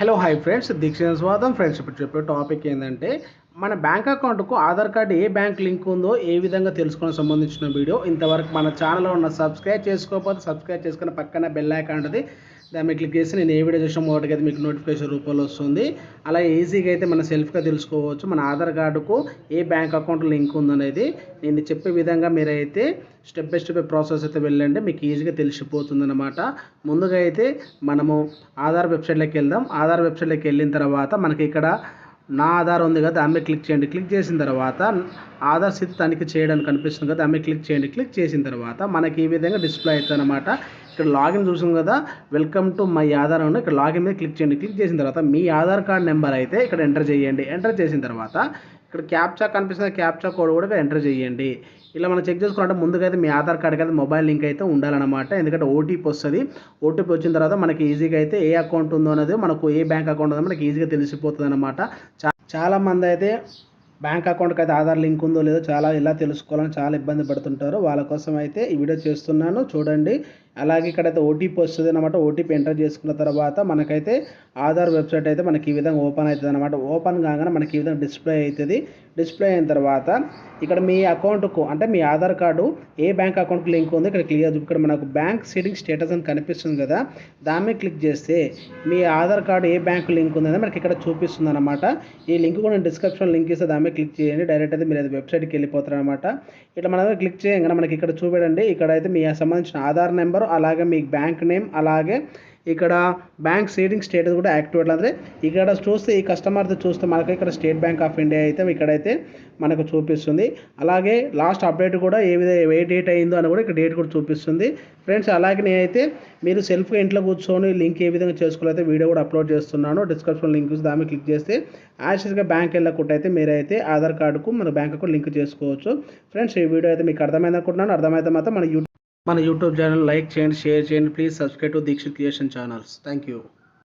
Hello hi friends దీక్ష స్వాగతం friends ఇప్పుడు చెప్పే టాపిక్ ఏంటంటే మన బ్యాంక్ అకౌంట్కు ఆధార్ కార్డు ఏ బ్యాంక్ లింక్ ఉందో ఏ విధంగా తెలుసుకోవడం సంబంధించిన వీడియో ఇంతవరకు మన ఛానల్లో ఉన్న సబ్స్క్రైబ్ చేసుకోకపోతే సబ్స్క్రైబ్ చేసుకున్న పక్కన బెల్ ఐకాన్ ఉంటుంది. దాన్ని మీద క్లిక్ చేస్తే నేను ఏ వీడియో చేసిన మొదటికి అయితే మీకు నోటిఫికేషన్ రూపంలో వస్తుంది. అలా ఈజీగా అయితే మన సెల్ఫ్గా తెలుసుకోవచ్చు. మన ఆధార్ కార్డుకు ఏ బ్యాంక్ అకౌంట్ లింక్ ఉందనేది నేను చెప్పే విధంగా మీరైతే స్టెప్ బై స్టెప్ ప్రాసెస్ అయితే వెళ్ళండి. మీకు ఈజీగా తెలిసిపోతుంది అనమాట ముందుగా అయితే మనము ఆధార్ వెబ్సైట్లోకి వెళ్దాం. ఆధార్ వెబ్సైట్లోకి వెళ్ళిన తర్వాత మనకి ఇక్కడ నా ఆధార్ ఉంది కదా దాని మీద క్లిక్ చేయండి. క్లిక్ చేసిన తర్వాత ఆధార్ స్థితి తనిఖీ చేయడానికి కనిపిస్తుంది కదా దాని మీద క్లిక్ చేయండి. క్లిక్ చేసిన తర్వాత మనకి ఈ విధంగా డిస్ప్లే అవుతుంది అనమాట ఇక్కడ లాగిన్ చూసాం కదా వెల్కమ్ టు మై ఆధార్ ఉంది. ఇక్కడ లాగిన్ మీద క్లిక్ చేయండి. క్లిక్ చేసిన తర్వాత మీ ఆధార్ కార్డ్ నెంబర్ అయితే ఇక్కడ ఎంటర్ చేయండి. ఎంటర్ చేసిన తర్వాత ఇక్కడ క్యాప్చా కనిపిస్తుంది క్యాప్చా కోడ్ కూడా ఎంటర్ చేయండి. ఇలా మనం చెక్ చేసుకున్నట్టు ముందుగా అయితే మీ ఆధార్ కార్డ్కి అయితే మొబైల్ లింక్ అయితే ఉండాలన్నమాట. ఎందుకంటే ఓటీపీ వస్తుంది. ఓటీపీ వచ్చిన తర్వాత మనకి ఈజీగా అయితే ఏ అకౌంట్ ఉందో అనేది మనకు ఏ బ్యాంక్ అకౌంట్ ఉందో మనకి ఈజీగా తెలిసిపోతుంది అనమాట చాలామంది అయితే బ్యాంక్ అకౌంట్కి అయితే ఆధార్ లింక్ ఉందో లేదో చాలా ఇలా తెలుసుకోవాలని చాలా ఇబ్బంది పడుతుంటారు. వాళ్ళ కోసం అయితే ఈ వీడియో చేస్తున్నాను. చూడండి. అలాగే ఇక్కడైతే ఓటీపీ వస్తుంది అనమాట ఓటీపీ ఎంటర్ చేసుకున్న తర్వాత మనకైతే ఆధార్ వెబ్సైట్ అయితే మనకి ఈ విధంగా ఓపెన్ అవుతుంది అనమాట ఓపెన్ కాగానే మనకి ఈ విధంగా డిస్ప్లే అవుతుంది. డిస్ప్లే అయిన తర్వాత ఇక్కడ మీ అకౌంట్కు అంటే మీ ఆధార్ కార్డు ఏ బ్యాంక్ అకౌంట్కి లింక్ ఉంది ఇక్కడ క్లియర్ ఇక్కడ మనకు బ్యాంక్ సీటింగ్ స్టేటస్ అని కనిపిస్తుంది కదా దాని మీద క్లిక్ చేస్తే మీ ఆధార్ కార్డు ఏ బ్యాంక్ లింక్ ఉందని మనకి ఇక్కడ చూపిస్తుంది అనమాట ఈ లింక్ కూడా నేను డిస్క్రిప్షన్ లింక్ ఇస్తే దాని మీద క్లిక్ చేయండి. డైరెక్ట్ అయితే మీరు వెబ్సైట్కి వెళ్ళిపోతారు అనమాట ఇట్లా మనం క్లిక్ చేయగానే మనకి ఇక్కడ చూపెడండి ఇక్కడ అయితే మీ సంబంధించిన ఆధార్ నెంబర్ అలాగే మీ బ్యాంక్ నేమ్ అలాగే ఇక్కడ బ్యాంక్ సేవింగ్ స్టేటస్ కూడా యాక్టివేట్ అంటే ఇక్కడ చూస్తే ఈ కస్టమర్ది చూస్తే మనకి ఇక్కడ స్టేట్ బ్యాంక్ ఆఫ్ ఇండియా అయితే ఇక్కడైతే మనకు చూపిస్తుంది. అలాగే లాస్ట్ అప్డేట్ కూడా ఏ విధ ఏ డేట్ అయిందో అని కూడా ఇక్కడ డేట్ కూడా చూపిస్తుంది. ఫ్రెండ్స్ అలాగే నేనైతే మీరు సెల్ఫ్గా ఇంట్లో కూర్చొని లింక్ ఏ విధంగా చేసుకోవాలైతే వీడియో కూడా అప్లోడ్ చేస్తున్నాను. డిస్క్రిప్షన్ లింక్ దాని క్లిక్ చేస్తే యాక్చువల్గా బ్యాంక్ వెళ్ళకుండా అయితే మీరైతే ఆధార్ కార్డుకు మన బ్యాంక్ అకౌంట్ లింక్ చేసుకోవచ్చు. ఫ్రెండ్స్ ఈ వీడియో అయితే మీకు అర్థమైంది అనుకుంటున్నాను అర్థమైతే మాత్రం మన మన యూట్యూబ్ ఛానల్ లైక్ చేయండి షేర్ చేయండి. Please subscribe to Dikshit creation channels thank you